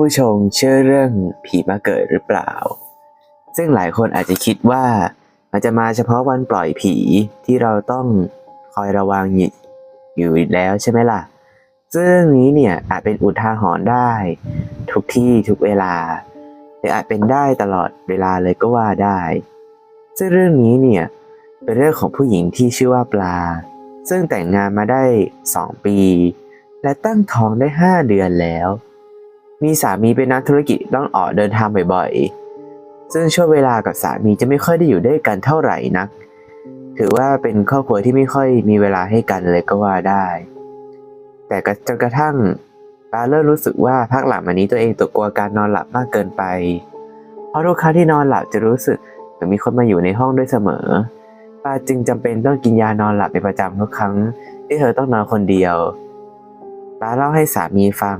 ผู้ชมเชื่อเรื่องผีมาเกิดหรือเปล่า ซึ่งหลายคนอาจจะคิดว่า มันจะมาเฉพาะวันปล่อยผีที่เราต้องคอยระวังอยู่อยู่แล้วใช่ไหมล่ะ ซึ่งนี้เนี่ยอาจเป็นอุทาหรณ์ได้ ทุกที่ทุกเวลาหรืออาจเป็นได้ตลอดเวลาเลยก็ว่าได้ ซึ่งเรื่องนี้เนี่ยเป็นเรื่องของผู้หญิงที่ชื่อว่าปลา ซึ่งแต่งงานมาได้ 2 ปี และตั้งท้องได้ 5 เดือนแล้ว มีสามีเป็นนักธุรกิจต้องออกเดินทางบ่อยๆ ซึ่งช่วงเวลากับสามีจะไม่ค่อยได้อยู่ด้วยกันเท่าไหร่นัก ถือว่าเป็นครอบครัวที่ไม่ค่อยมีเวลาให้กันเลยก็ว่าได้ แต่จนกระทั่งปาเริ่มรู้สึกว่าพักหลังมานี้ตัวเองตกกลัวการนอนหลับมากเกินไป เพราะทุกครั้งที่นอนหลับจะรู้สึกเหมือนมีคนมาอยู่ในห้องด้วยเสมอปาจึงจำเป็นต้องกินยานอนหลับเป็นประจำทุกครั้งที่เธอต้องนอนคนเดียวปาเล่าให้สามีฟัง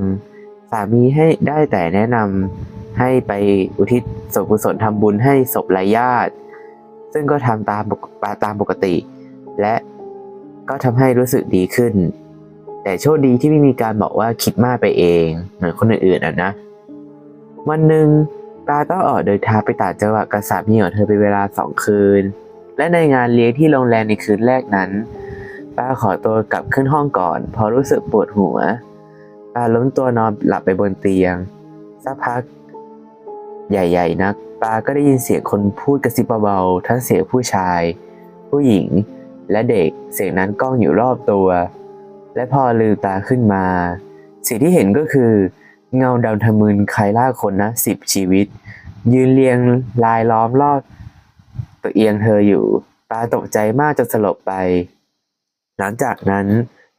ามีให้ได้แต่แนะนำให้ไปอุทิศส่วนกุศลทำบุญให้ศพไร้ญาติ ซึ่งก็ทำตามปตามปกติ และก็ทำให้รู้สึกดีขึ้น แต่โชคดีที่ไม่มีการบอกว่าคิดมากไปเองเหมือนคนอื่นๆอะนะ วันหนึ่งปาต้องออกเดินทางไปต่างจังหวัดกับสามีของเธอเป็นเวลาสองคืน และในงานเลี้ยงที่โรงแรมในคืนแรกนั้นป้าขอตัวกลับขึ้นห้องก่อนเพราะรู้สึกปวดหัว ป้าล้มตัวนอนหลับไปบนเตียง สักพัก ใหญ่ๆนักปาก็ได้ยินเสียงคนพูดกระซิบเบาๆทั้งเสียงผู้ชาย ผู้หญิง และเด็กเสียงนั้นก้องอยู่รอบตัว และพอลืมตาขึ้นมา สิ่งที่เห็นก็คือ เงาดำทะมึนคลายล่าคนนะสิบชีวิต ยืนเรียงลายล้อมรอบตัวเอียงเธออยู่ ปาตกใจมากจนสลบไป หลังจากนั้น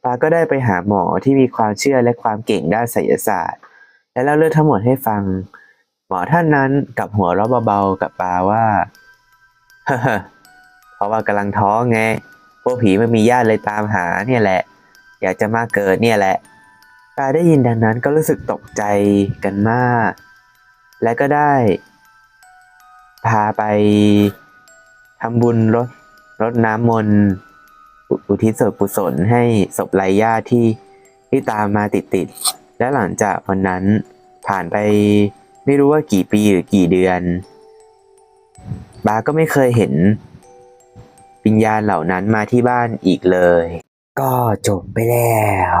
ปาก็ได้ไปหาหมอที่มีความเชื่อและความเก่งด้านไสยศาสตร์ และเล่าเรื่องทั้งหมดให้ฟัง หมอท่านนั้นกับหัวเราะเบาๆกับปาว่าเพราะว่ากำลังท้องไง พวกผีมันมีญาติเลยตามหาเนี่ยแหละ อยากจะมาเกิดเนี่ยแหละปาได้ยินดังนั้นก็รู้สึกตกใจกันมาก และก็ได้ พาไปทำบุญรดรดน้ำมนต์ อุทิศส่วนกุศลให้ศพไร้ญาติที่ที่ตามมาติดติดและหลังจากวันนั้นผ่านไปไม่รู้ว่ากี่ปีหรือกี่เดือน บาก็ไม่เคยเห็นวิญญาณเหล่านั้นมาที่บ้านอีกเลย ก็จบไปแล้ว